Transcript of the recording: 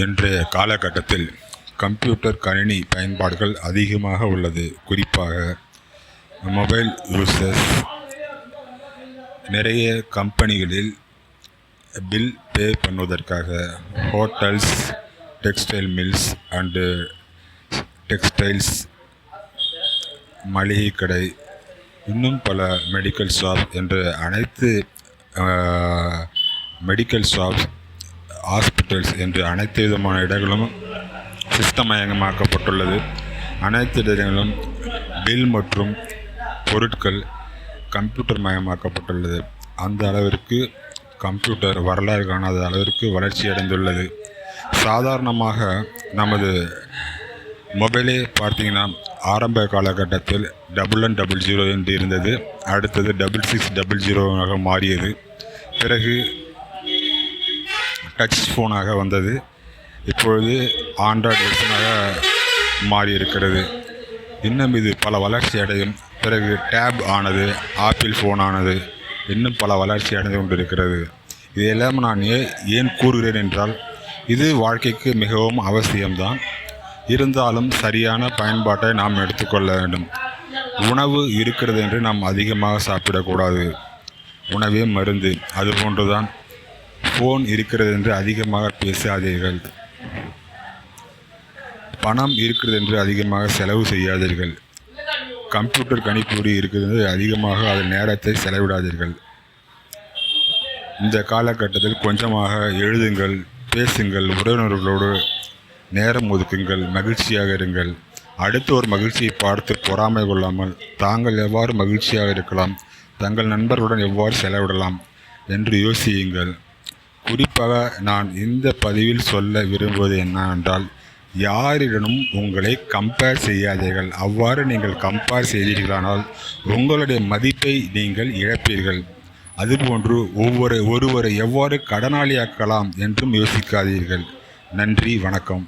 இன்றைய காலகட்டத்தில் கம்ப்யூட்டர் கணினி பயன்பாடுகள் அதிகமாக உள்ளது. குறிப்பாக மொபைல் யூசர்ஸ். நிறைய கம்பெனிகளில் பில் பே பண்ணுவதற்காக hotels textile mills and textiles மளிகை கடை இன்னும் பல மெடிக்கல் ஷாப் என்று அனைத்து மெடிக்கல் ஷாப்ஸ் ஹாஸ்பிட்டல்ஸ் என்று அனைத்து விதமான இடங்களும் சிஸ்டமயமாக்கப்பட்டுள்ளது அனைத்து இடங்களும் பில் மற்றும் பொருட்கள் கம்ப்யூட்டர் மயமாக்கப்பட்டுள்ளது. அந்த அளவிற்கு கம்ப்யூட்டர் வரலாறு காணாத அளவிற்கு வளர்ச்சி அடைந்துள்ளது. சாதாரணமாக நமது மொபைலே பார்த்தீங்கன்னா ஆரம்ப காலகட்டத்தில் டபுள் ஒன் டபுள் ஜீரோ என்று இருந்தது. அடுத்தது டபுள் சிக்ஸ் டபுள் ஜீரோவாக மாறியது. பிறகு டச் ஃபோனாக வந்தது. இப்பொழுது ஆண்ட்ராய்டு வெர்ஷனாக மாறி இருக்கிறது இன்னும் இது பல வளர்ச்சி அடையும். பிறகு டேப் ஆனது ஆப்பிள் ஃபோன் ஆனது இன்னும் பல வளர்ச்சி அடைந்து கொண்டிருக்கிறது. இதையெல்லாம் நான் ஏன் ஏன் கூறுகிறேன் என்றால் இது வாழ்க்கைக்கு மிகவும் அவசியம்தான். இருந்தாலும் சரியான பயன்பாட்டை நாம் எடுத்துக்கொள்ள வேண்டும். உணவு இருக்கிறது என்று நாம் அதிகமாக சாப்பிடக்கூடாது. உணவே மருந்து. அதுபோன்றுதான் ஃபோன் இருக்கிறது என்று அதிகமாக பேசாதீர்கள். பணம் இருக்கிறது என்று அதிகமாக செலவு செய்யாதீர்கள். கம்ப்யூட்டர் கணிப்பொறி இருக்கிறது என்று அதிகமாக அதன் நேரத்தை செலவிடாதீர்கள். இந்த காலகட்டத்தில் கொஞ்சமாக எழுதுங்கள் பேசுங்கள் உறவினர்களோடு நேரம் ஒதுக்குங்கள் மகிழ்ச்சியாக இருங்கள். அடுத்த ஒரு மகிழ்ச்சியை பார்த்து பொறாமை கொள்ளாமல் தாங்கள் எவ்வாறு மகிழ்ச்சியாக இருக்கலாம் தங்கள் நண்பர்களுடன் எவ்வாறு செலவிடலாம் என்று யோசியுங்கள். குறிப்பாக நான் இந்த பதிவில் சொல்ல விரும்புவது என்னவென்றால் யாரிடனும் உங்களை கம்பேர் செய்யாதீர்கள். அவ்வாறு நீங்கள் கம்பேர் செய்தீர்களானால் உங்களுடைய மதிப்பை நீங்கள் இழப்பீர்கள். அதுபோன்று ஒவ்வொரு ஒருவரை எவ்வாறு கடனாளியாக்கலாம் என்றும் யோசிக்காதீர்கள். நன்றி வணக்கம்.